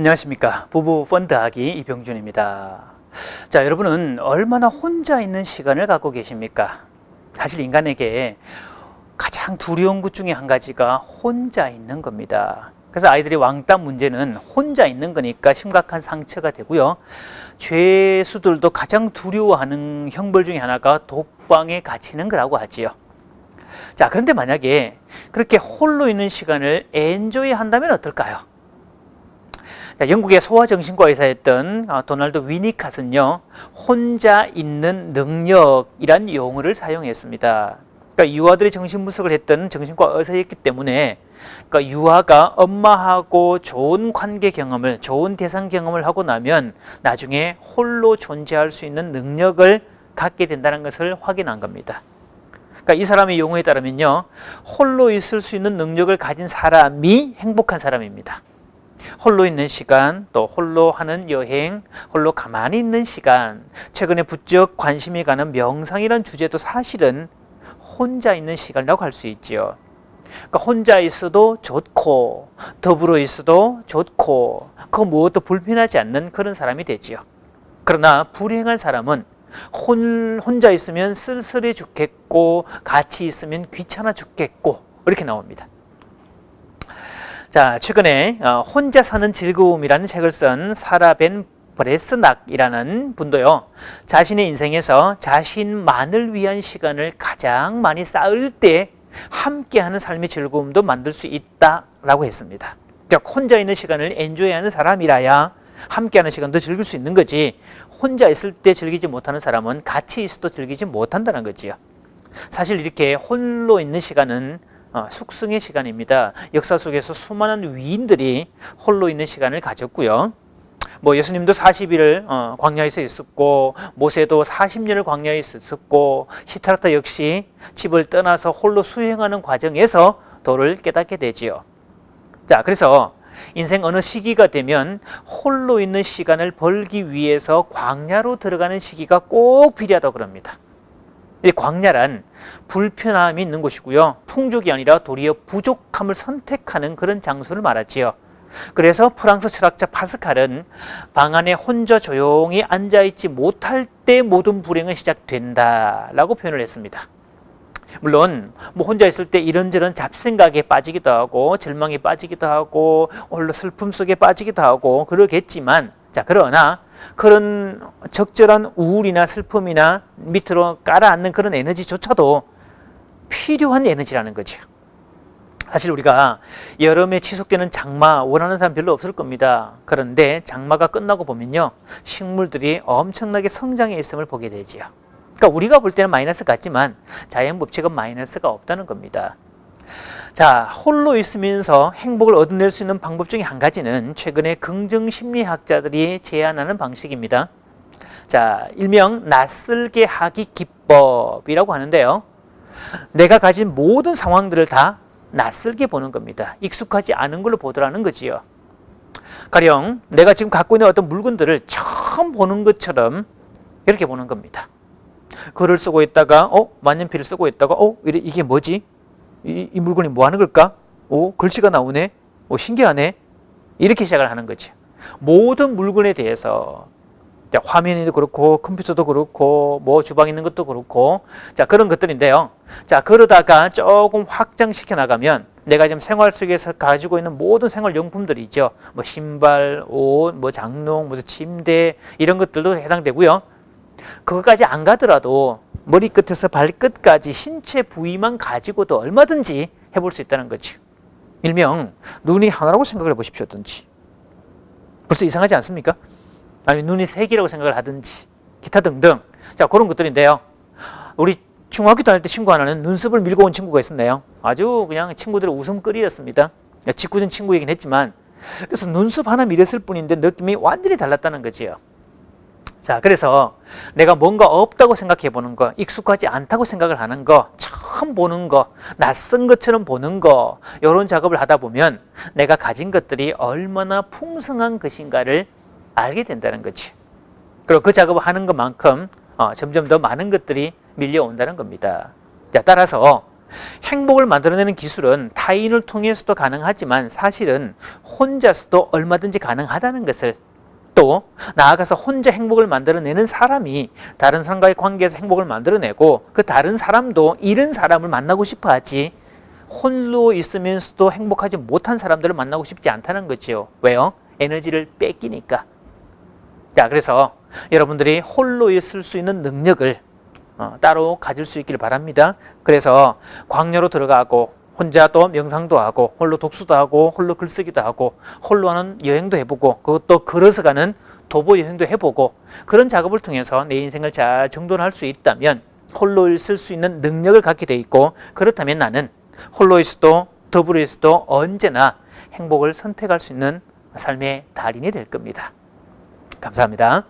안녕하십니까. 부부 펀드하기 이병준입니다. 자, 여러분은 얼마나 혼자 있는 시간을 갖고 계십니까? 사실 인간에게 가장 두려운 것 중에 한 가지가 혼자 있는 겁니다. 그래서 아이들이 왕따 문제는 혼자 있는 거니까 심각한 상처가 되고요. 죄수들도 가장 두려워하는 형벌 중에 하나가 독방에 갇히는 거라고 하지요. 자, 그런데 만약에 그렇게 홀로 있는 시간을 엔조이 한다면 어떨까요? 자, 영국의 소아정신과 의사였던 어, 도널드 위니캇은요, 혼자 있는 능력이란 용어를 사용했습니다. 그러니까 유아들이 정신분석을 했던 정신과 의사였기 때문에 그러니까 유아가 엄마하고 좋은 관계 경험을, 좋은 대상 경험을 하고 나면 나중에 홀로 존재할 수 있는 능력을 갖게 된다는 것을 확인한 겁니다. 그러니까 이 사람의 용어에 따르면요, 홀로 있을 수 있는 능력을 가진 사람이 행복한 사람입니다. 홀로 있는 시간, 또 홀로 하는 여행, 홀로 가만히 있는 시간, 최근에 부쩍 관심이 가는 명상이란 주제도 사실은 혼자 있는 시간이라고 할 수 있지요. 그러니까 혼자 있어도 좋고 더불어 있어도 좋고 그 무엇도 불편하지 않는 그런 사람이 되지요. 그러나 불행한 사람은 혼, 혼자 있으면 쓸쓸해 죽겠고 같이 있으면 귀찮아 죽겠고 이렇게 나옵니다. 자, 최근에 어, 혼자 사는 즐거움이라는 책을 쓴 사라 벤 브레스낙이라는 분도요. 자신의 인생에서 자신만을 위한 시간을 가장 많이 쌓을 때 함께하는 삶의 즐거움도 만들 수 있다라고 했습니다. 그러니까 혼자 있는 시간을 엔조이하는 사람이라야 함께하는 시간도 즐길 수 있는 거지. 혼자 있을 때 즐기지 못하는 사람은 같이 있어도 즐기지 못한다는 거지요. 사실 이렇게 홀로 있는 시간은 어, 숙승의 시간입니다. 역사 속에서 수많은 위인들이 홀로 있는 시간을 가졌고요. 뭐 예수님도 40일을 어, 광야에서 있었고 모세도 40년을 광야에 있었고 시타르타 역시 집을 떠나서 홀로 수행하는 과정에서 도를 깨닫게 되지요. 자, 그래서 인생 어느 시기가 되면 홀로 있는 시간을 벌기 위해서 광야로 들어가는 시기가 꼭 필요하다고 그럽니다. 이 광야란 불편함이 있는 곳이고요. 풍족이 아니라 도리어 부족함을 선택하는 그런 장소를 말하지요. 그래서 프랑스 철학자 파스칼은 방 안에 혼자 조용히 앉아 있지 못할 때 모든 불행은 시작된다 라고 표현을 했습니다. 물론 뭐 혼자 있을 때 이런저런 잡생각에 빠지기도 하고 절망에 빠지기도 하고 홀로 슬픔 속에 빠지기도 하고 그러겠지만 자 그러나 그런 적절한 우울이나 슬픔이나 밑으로 깔아앉는 그런 에너지조차도 필요한 에너지라는 거죠. 사실 우리가 여름에 지속되는 장마 원하는 사람 별로 없을 겁니다. 그런데 장마가 끝나고 보면요. 식물들이 엄청나게 성장해 있음을 보게 되지요. 그러니까 우리가 볼 때는 마이너스 같지만 자연 법칙은 마이너스가 없다는 겁니다. 자, 홀로 있으면서 행복을 얻어낼 수 있는 방법 중에 한 가지는 최근에 긍정 심리학자들이 제안하는 방식입니다. 자, 일명 낯설게 하기 기법이라고 하는데요. 내가 가진 모든 상황들을 다 낯설게 보는 겁니다. 익숙하지 않은 걸로 보더라는 거지요. 가령 내가 지금 갖고 있는 어떤 물건들을 처음 보는 것처럼 이렇게 보는 겁니다. 글을 쓰고 있다가 어 만년필을 쓰고 있다가 어 이게 뭐지? 이, 이 물건이 뭐 하는 걸까? 오 글씨가 나오네. 오 신기하네. 이렇게 시작을 하는 거죠. 모든 물건에 대해서 자, 화면도 그렇고 컴퓨터도 그렇고 뭐 주방에 있는 것도 그렇고 자 그런 것들인데요. 자 그러다가 조금 확장시켜 나가면 내가 지금 생활 속에서 가지고 있는 모든 생활 용품들이 있죠. 뭐 신발, 옷, 뭐 장롱, 무슨 침대 이런 것들도 해당되고요. 그것까지 안 가더라도 머리끝에서 발끝까지 신체 부위만 가지고도 얼마든지 해볼 수 있다는 거죠. 일명 눈이 하나라고 생각을 해보십시오든지 벌써 이상하지 않습니까? 아니면 눈이 세 개라고 생각을 하든지 기타 등등 자 그런 것들인데요. 우리 중학교 다닐 때 친구 하나는 눈썹을 밀고 온 친구가 있었네요. 아주 그냥 친구들의 웃음거리였습니다. 직구준 친구이긴 했지만 그래서 눈썹 하나 밀었을 뿐인데 느낌이 완전히 달랐다는 거지요. 자, 그래서 내가 뭔가 없다고 생각해 보는 거, 익숙하지 않다고 생각을 하는 거, 처음 보는 거, 낯선 것처럼 보는 거, 이런 작업을 하다 보면 내가 가진 것들이 얼마나 풍성한 것인가를 알게 된다는 거지. 그리고 그 작업을 하는 것만큼 어, 점점 더 많은 것들이 밀려온다는 겁니다. 자, 따라서 행복을 만들어내는 기술은 타인을 통해서도 가능하지만 사실은 혼자서도 얼마든지 가능하다는 것을 또 나아가서 혼자 행복을 만들어내는 사람이 다른 사람과의 관계에서 행복을 만들어내고 그 다른 사람도 이런 사람을 만나고 싶어 하지 홀로 있으면서도 행복하지 못한 사람들을 만나고 싶지 않다는 거지요. 왜요? 에너지를 뺏기니까. 자, 그래서 여러분들이 홀로 있을 수 있는 능력을 어, 따로 가질 수 있기를 바랍니다. 그래서 광야로 들어가고 혼자 또 명상도 하고 홀로 독수도 하고 홀로 글쓰기도 하고 홀로 하는 여행도 해보고 그것도 걸어서 가는 도보 여행도 해보고 그런 작업을 통해서 내 인생을 잘 정돈할 수 있다면 홀로 있을 수 있는 능력을 갖게 돼 있고 그렇다면 나는 홀로 있어도 더불어 있어도 언제나 행복을 선택할 수 있는 삶의 달인이 될 겁니다. 감사합니다.